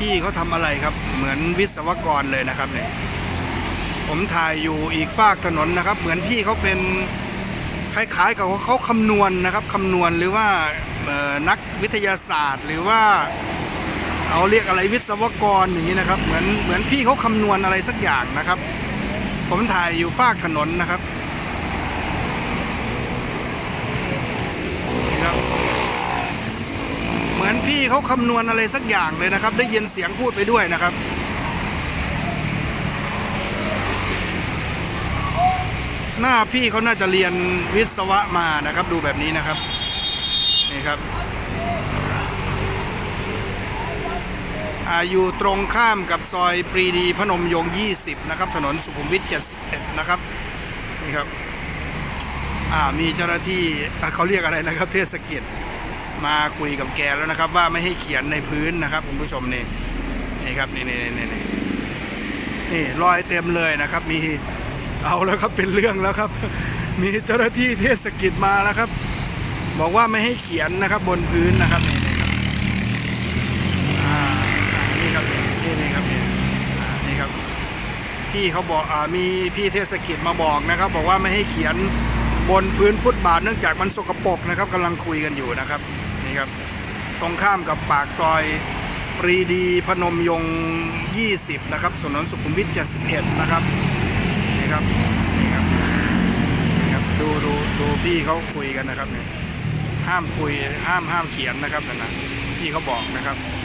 พี่เขาทำอะไรครับ เหมือนวิศวกรเลยนะครับเนี่ยผมถ่ายอยู่อีกฝากถนนนะครับ เหมือนพี่เขาเป็นคล้ายๆกับเขาคำนวณนะครับคำนวณหรือว่านักวิทยาศาสตร์ หรือว่าเอาเรียกอะไรวิศวกรอย่างนี้นะครับ เหมือนเหมือนพี่เขาคำนวณอะไรสักอย่างนะครับ ผมถ่ายอยู่ฝากถนนนะครับนี่ครับ เหมือน พี่เขาคำนวณอะไรสักอย่างเลยนะครับ ได้ยินเสียงพูดไปด้วยนะครับ หน้าพี่เขาน่าจะเรียนวิศวะมานะครับ ดูแบบนี้นะครับนี่ครับอยู่ตรงข้ามกับซอยปรีดีพนมยงค์20 นะครับ ถนนสุขุมวิท 71 นะครับนี่ครับมีเจ้าหน้าที่เขาเรียกอะไรนะครับ เทศกิจ มาคุยกับแกแล้วนะครับ ว่าไม่ให้เขียนในพื้นนะครับคุณผู้ชมนี่นี่ครับนี่นี่นี่นี่นี่รอยเต็มเลยนะครับ มีเอาแล้วครับเป็นเรื่องแล้วครับ มีเจ้าหน้าที่เทศกิจมาแล้วครับ บอกว่าไม่ให้เขียนนะครับ บนพื้นนะครับนี่นี่ครับนี่ครับนี่นี่ครับนี่นี่ครับพี่เขาบอกอ่ามีพี่เทศกิจมาบอกนะครับ บอกว่าไม่ให้เขียนบนพื้นฟุตบาทเนื่องจากมันสกปรกนะครับกำลังคุยกันอยู่นะครับ นี่ครับ ตรงข้ามกับปากซอยปรีดีพนมยงค์20 นะครับถนนสุขุมวิท71 นะครับ นี่ครับ นี่ครับนี่ครับ ดูดูดูพี่เขาคุยกันนะครับเนี่ยห้ามคุยห้ามห้ามเขียนนะครับนั่นนะพี่เขาบอกนะครับ